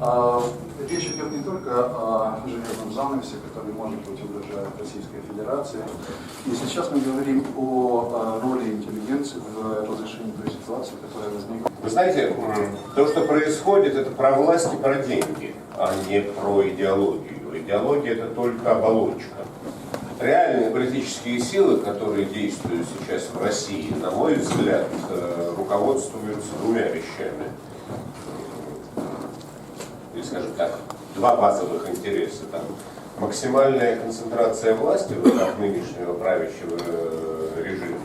А, Речь идет не только о железном занавесе, который, может быть, угрожает Российской Федерации. И сейчас мы говорим о роли интеллигенции в разрешении той ситуации, которая возникла. Вы знаете, то, что происходит, это про власть и про деньги, а не про идеологию. Идеология это только оболочка. Реальные политические силы, которые действуют сейчас в России, на мой взгляд, э, руководствуются двумя вещами. Или, скажем так, два базовых интереса. Там, максимальная концентрация власти в руках нынешнего правящего э, режима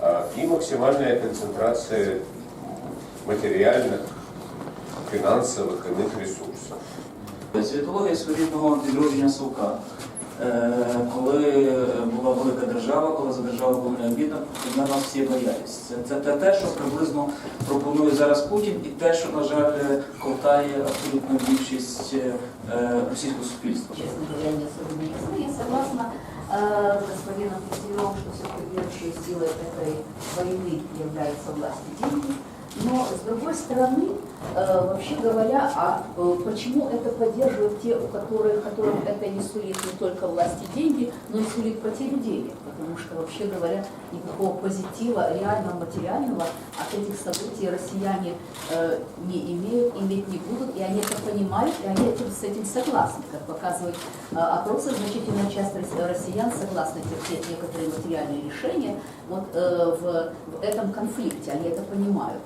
а, и максимальная концентрация матеріальних, фінансових іних ресурсів. Світологія своєрідного відродження Совка. Е, Коли була велика держава, коли за державу було необхідно, на нас всі боялись. Це, це те, те, що приблизно пропонує зараз Путін, і те, що, на жаль, ковтає абсолютно більшість е, російського суспільства. честно говоря, не особо не ясны. Я согласна э, с господином Петеревым, что все-таки движущей силой этой войны является власть и деньги. Но, с другой стороны, э, вообще говоря, а э, почему это поддерживают те, у которых, которым это не сулит не только власть и деньги, но и сулит потерю денег? Потому что, вообще говоря, никакого позитива реального, материального от этих событий россияне э, не имеют, иметь не будут, и они это понимают, и они этим, с этим согласны. Как показывают э, опросы, значительная часть рос- россиян согласна терпеть некоторые материальные решения вот, э, в, в этом конфликте, они это понимают.